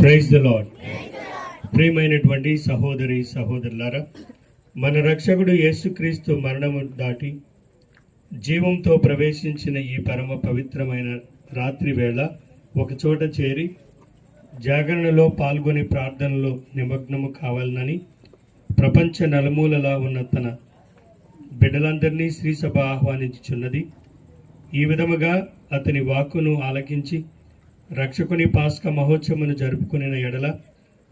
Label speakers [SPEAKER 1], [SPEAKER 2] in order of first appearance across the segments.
[SPEAKER 1] Praise the lord ప్రియమైనటువంటి సహోదరి సహోదరులారా మన రక్షకుడు యేసుక్రీస్తు మరణం దాటి జీవంతో ప్రవేశించిన ఈ పరమ పవిత్రమైన రాత్రి వేళ ఒకచోట చేరి జాగరణలో పాల్గొని ప్రార్థనలో నిమగ్నము కావాలనని ప్రపంచ నలుమూలలా ఉన్న తన బిడ్డలందరినీ శ్రీసభ ఆహ్వానించుచున్నది. ఈ విధముగా అతని వాక్కును ఆలకించి రక్షకుని పాస్క మహోత్సవమును జరుపుకునే ఎడల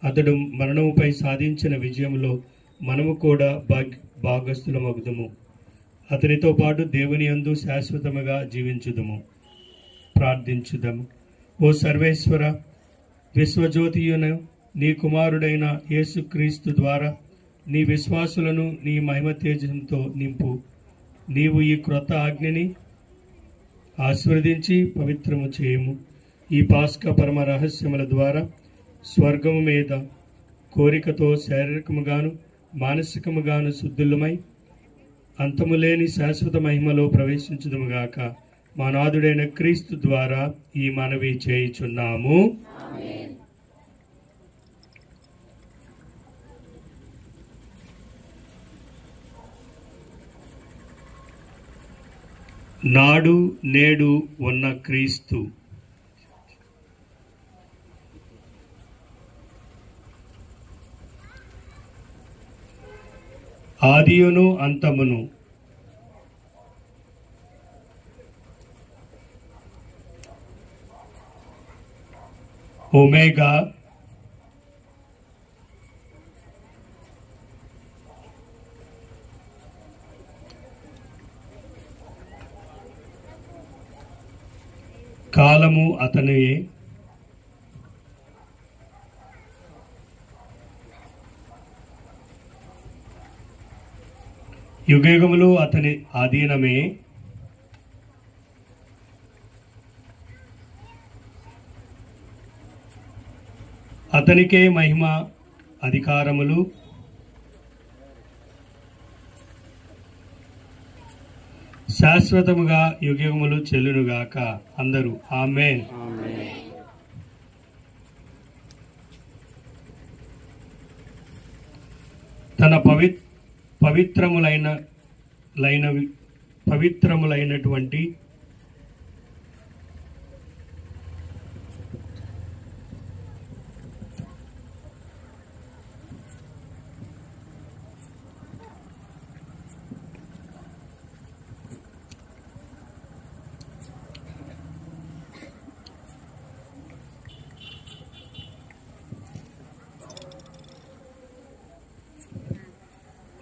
[SPEAKER 1] అతడు మరణముపై సాధించిన విజయంలో మనము కూడా భాగ్ భాగస్థులమగుదము. అతనితో పాటు దేవుని యందు శాశ్వతముగా జీవించుదము. ప్రార్థించుదము. ఓ సర్వేశ్వర విశ్వజ్యోతియును నీ కుమారుడైన యేసుక్రీస్తు ద్వారా నీ విశ్వాసులను నీ మహిమ తేజంతో నింపు. నీవు ఈ క్రొత్త ఆజ్ఞని ఆశీర్వదించి పవిత్రము చేయము. ఈ పాస్క పరమ రహస్యముల ద్వారా స్వర్గము మీద కోరికతో శారీరకముగాను మానసికముగాను శుద్ధులమై అంతము లేని శాశ్వత మహిమలో ప్రవేశించుదముగాక. మానాథుడైన క్రీస్తు ద్వారా ఈ మనవి చేయుచున్నాము. నాడు నేడు ఉన్న క్రీస్తు ఆదియును అంతమును. ఒమేగా. కాలము అతనియే. యుగయుగములు అతని ఆధీనమే. అతనికే మహిమ అధికారములు. శాశ్వతముగా యుగములు చెల్లునుగాక అందరూ. ఆమె తన పవిత్ర పవిత్రములైన లైనవి పవిత్రములైనటువంటి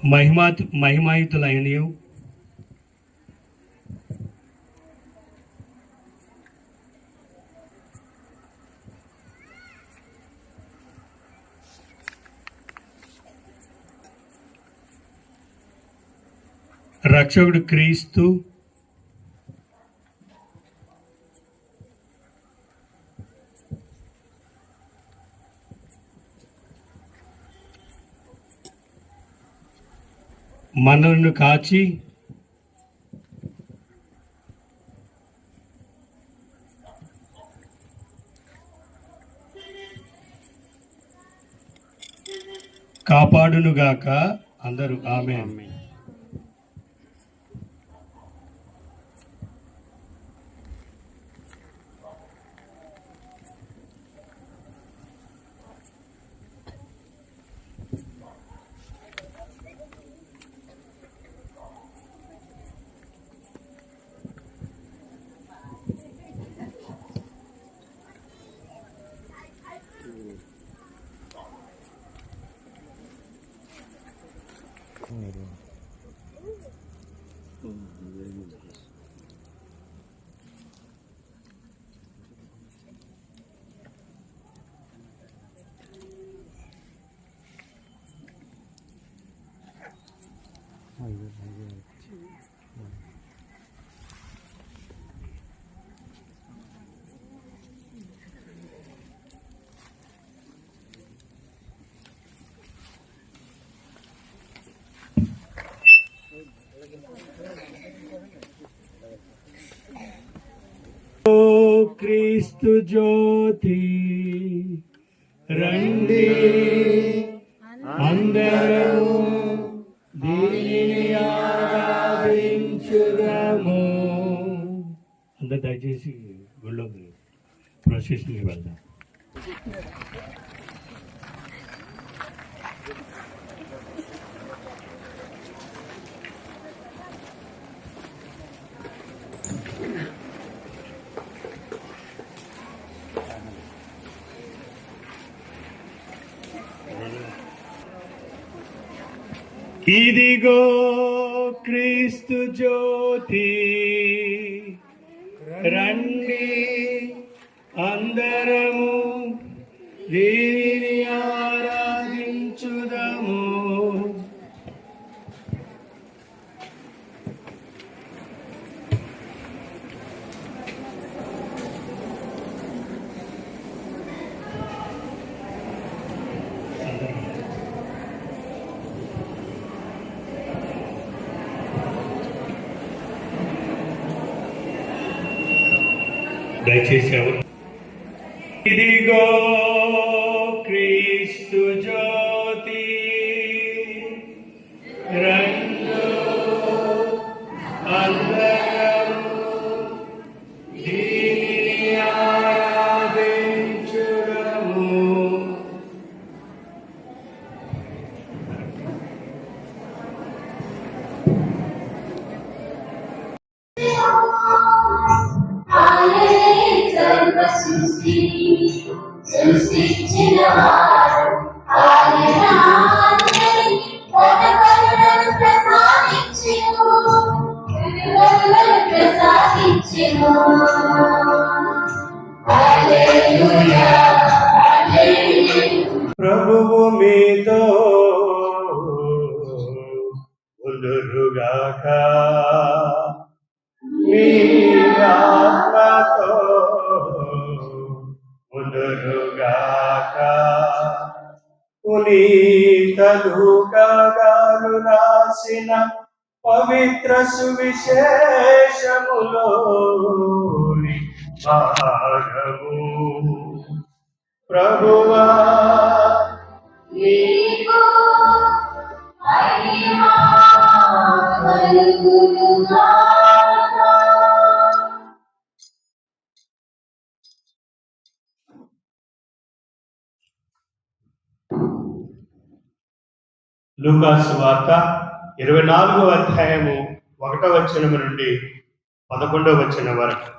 [SPEAKER 1] మహిమా మహిమాయుతులైనయు రక్షకుడు క్రీస్తు మనల్ని కాచి కాపాడునుగాక అందరూ. ఆమె 큰일이야. 음. క్రీస్తు జ్యోతి. రండి. అందరము దీనిని ఆరాధించుదాము. అందరు దయచేసి గుళ్ళోకి ప్రొసెషన్కి వెళ్దాం. ఇదిగో క్రీస్తు జ్యోతి. రండి అందరము. దీ దయచేసి ఎవరు? ఇదిగో క్రీస్తు
[SPEAKER 2] జో సృష్టించిన వారు ఆయన
[SPEAKER 1] ప్రభువు మీతో ఉండురుగాక మీ పునీత రాసిన పవిత్ర సువిశేషములో భాగము. ప్రభువా
[SPEAKER 2] నీకు
[SPEAKER 1] లూకాసు వార్త ఇరవై నాలుగవ అధ్యాయము ఒకటో వచనం నుండి పదకొండవ వచనం వరకు.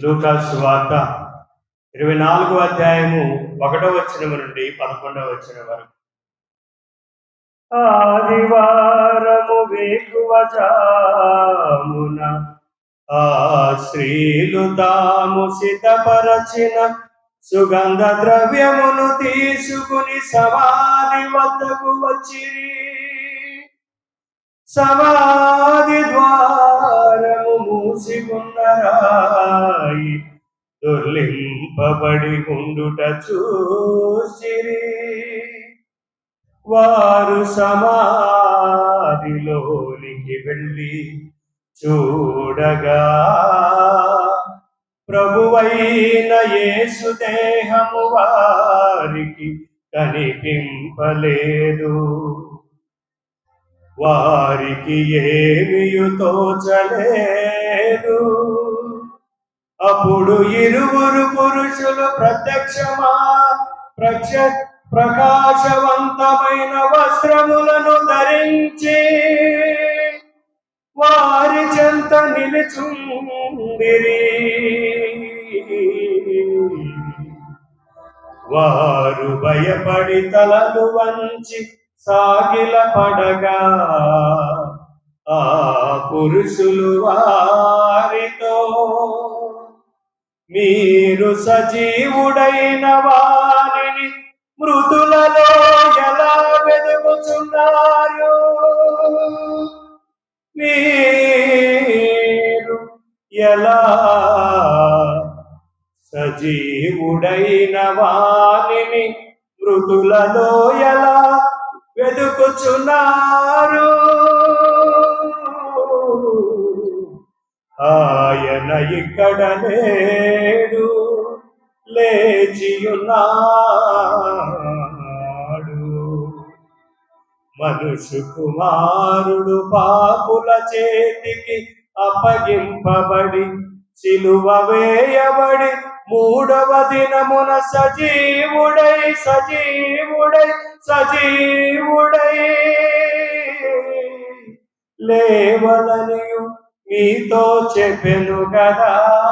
[SPEAKER 1] లూకాసు వార్త ఇరవై నాలుగవ అధ్యాయము ఒకటో వచనం నుండి పదకొండవ వచనం వరకు. ఆదివారము వేకువజామున ఆ స్త్రీలు తాము సిద్ధపరచిన సుగంధ ద్రవ్యమును తీసుకుని సమాధి వద్దకు వచ్చిరి. సమాధి ద్వారము మూసికున్నరాయి దుర్లింపబడి ఉండుట చూసిరి. వారు సమాధిలోనికి వెళ్ళి చూడగా ప్రభువైన యేసు దేహము వారికి కనిపింపలేదు. వారికి ఏమియు తోచలేదు. అప్పుడు ఇరువురు పురుషులు ప్రత్యక్షమా ప్రత్య ప్రకాశవంతమైన వస్త్రములను ధరించి వారి చెంత నిలుచుండిరి. వారు భయపడి తలలు వంచి సాగిల పడగా ఆ పురుషులు వారితో మీరు సజీవుడైన వారిని మృతులలో ఎలా వెదుగుతున్నారు మీరు ఎలా సజీవుడైన వాణిని మృతులలో ఎలా వెదుకుచున్నారు. ఆయన ఇక్కడ లేడు లేచియున్నాడు. మనుషు కుమారుడు పాపుల చేతికి అప్పగింపబడి సిలువ వేయబడి మూడవ దినమున సజీవుడై సజీవుడై సజీవుడై. లేవలనియు మీతో చెప్పెను కదా.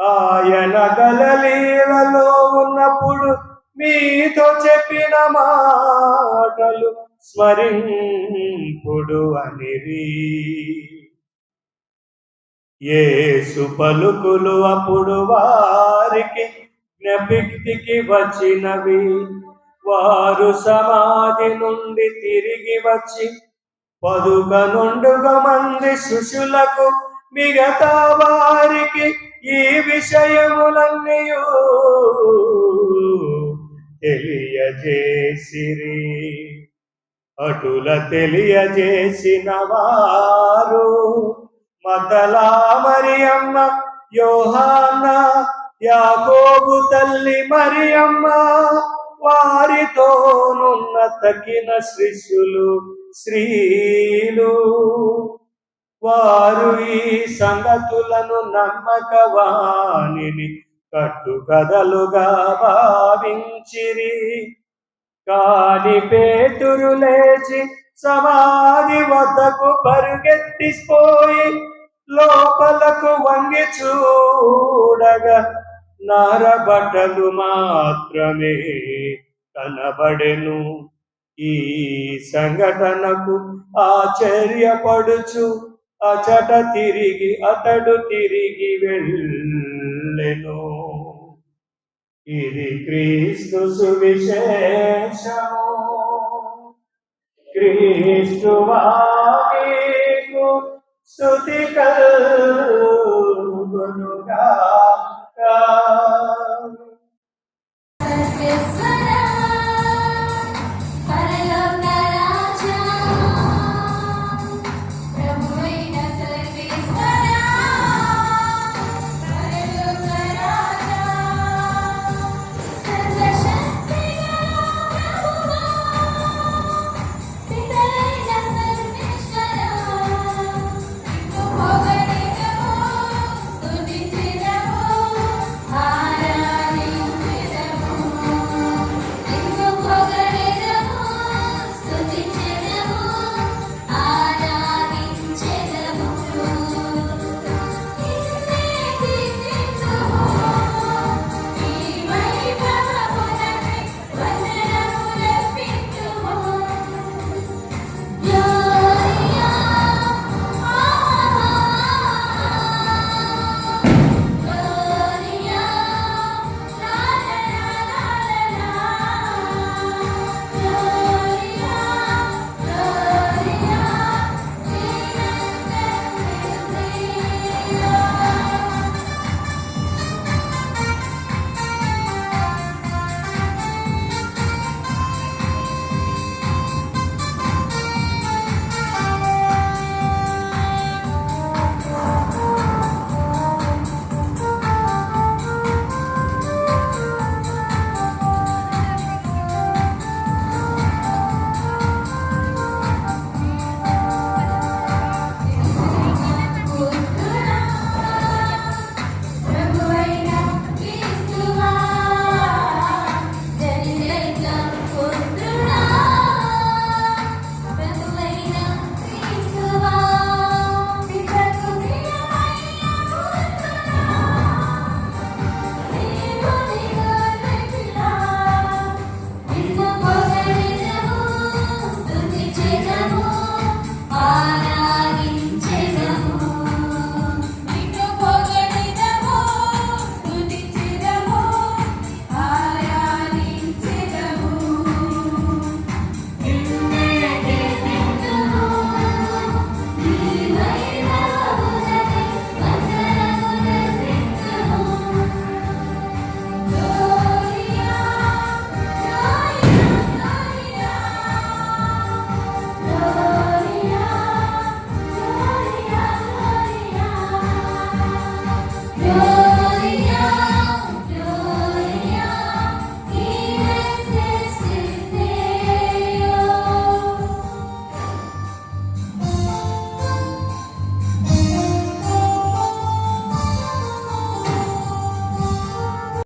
[SPEAKER 1] ఆయన గలలీలలో ఉన్నప్పుడు మీతో చెప్పిన మాటలు స్మరింపుడు అనిరి. ఏసు పలుకులు అప్పుడు వారికి జ్ఞప్తికి వచ్చినవి. వారు సమాధి నుండి తిరిగి వచ్చి పదుకనుండుగా మంది శిష్యులకు మిగతా వారికి ఈ విషయములన్నీ తెలియజేసిరి. అటుల తెలియజేసిన వారు మతలా మరియమ్మ యోహానా యాకోబు తల్లి మరియమ్మ వారితోనున్న తగిన శిష్యులు స్త్రీలు. వారు ఈ సంగతులను నమ్మకవాణిని కట్టుకథలుగా భావించిరి. కాని పేతురు లేచి సమాధి వద్దకు పరుగెత్తిపోయి లోపలకు వంగి చూడగా నరబట్టలు మాత్రమే కనబడెను. ఈ సంఘటనకు ఆశ్చర్యపడుచు అచట తిరిగి అతడు తిరిగి వెళ్ళెను. ఇది క్రీస్తు సువిశేషము. క్రీస్తు స్థుతి కలుగునుగా